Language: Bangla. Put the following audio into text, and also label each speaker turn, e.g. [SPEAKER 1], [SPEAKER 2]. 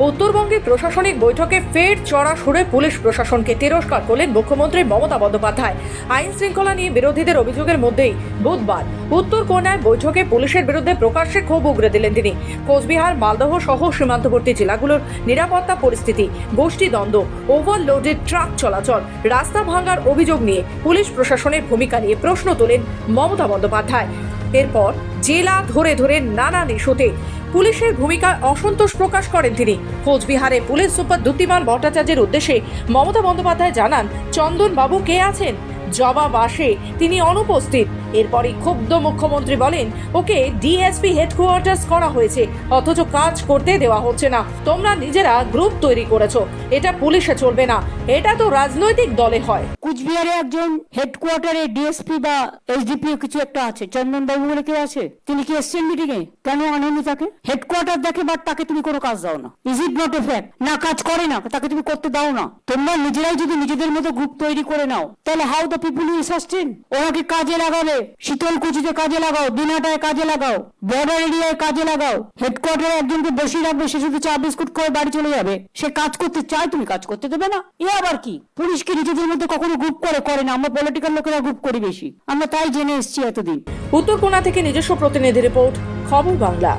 [SPEAKER 1] উত্তরবঙ্গে প্রশাসনিক বৈঠকে ফের চড়া সুরে পুলিশ প্রশাসনকে তিরস্কার করলেন মুখ্যমন্ত্রী মমতা বন্দ্যোপাধ্যায়। আইন শৃঙ্খলা নিয়ে বিরোধীদের অভিযোগের মধ্যেই বুধবার উত্তর কোনায় বৈঠকে পুলিশের বিরুদ্ধে প্রকাশ্যে ক্ষোভ উগরে দিলেন তিনি। কোচবিহার, মালদহ সহ সীমান্তবর্তী জেলাগুলোর নিরাপত্তা পরিস্থিতি, গোষ্ঠী দ্বন্দ্ব ওভারলোডেড ট্রাক চলাচল, রাস্তা ভাঙার অভিযোগ নিয়ে পুলিশ প্রশাসনের ভূমিকা নিয়ে প্রশ্ন তোলেন মমতা বন্দ্যোপাধ্যায়। এরপর জেলা ধরে ধরে নানান ইস্যুতে পুলিশের ভূমিকায় অসন্তোষ প্রকাশ করেন তিনি। কোচবিহারে পুলিশ সুপার দ্যুতিমান ভট্টাচার্যের উদ্দেশ্যে মমতা বন্দ্যোপাধ্যায় জানান চন্দন বাবু কে আছেন? জবাব আসে, তিনি অনুপস্থিত। এরপরই ক্ষুব্ধ মুখ্যমন্ত্রী বলেন, ওকে ডিএসপি হেডকোয়ার্টার্স করা হয়েছে, অথচ কাজ করতে দেওয়া হচ্ছে না। তোমরা নিজেরা গ্রুপ তৈরি করেছ, এটা পুলিশে চলবে না। এটা তো রাজনৈতিক দলে হয়।
[SPEAKER 2] কুচবিহারে একজন হেডকোয়ার্টারে ডিএসপি বা এসডিপি কিছু একটা আছে। চন্দন বাবু বলে কেউ আছে? তিনি কি এসছেন মিটিং এ? কেন আনেনি তাকে? হেডকোয়ার্টার দেখে বাট তাকে তুমি কোনো কাজ দাও না। Is it not a fact না, কাজ করে না, তাকে তুমি করতে দাও না। তোমরা নিজেরাই যদি নিজেদের মতো গ্রুপ তৈরি করে নাও, তাহলে how the people you sustain ওনাকে কাজে লাগাবে? শীতলকুচিতে কাজে লাগাও দিনাটায় কাজে লাগাও, বর্ডার এরিয়ায় কাজে লাগাও। হেডকোয়ার্টারে একজনকে বসিয়ে রাখবে, সে শুধু চা, বিস্কুট করে বাড়ি চলে যাবে। সে কাজ করতে চায়, তুমি কাজ করতে দেবে না। এ আবার কি? পুলিশকে নিজেদের মধ্যে কখনো গ্রুপ করে করে না? আমরা পলিটিক্যাল লোকেরা গ্রুপ করি বেশি। আমরা তাই জেনে এসেছি এতদিন।
[SPEAKER 1] উত্তরকোনা থেকে নিজস্ব প্রতিনিধি রিপোর্ট খবর বাংলা।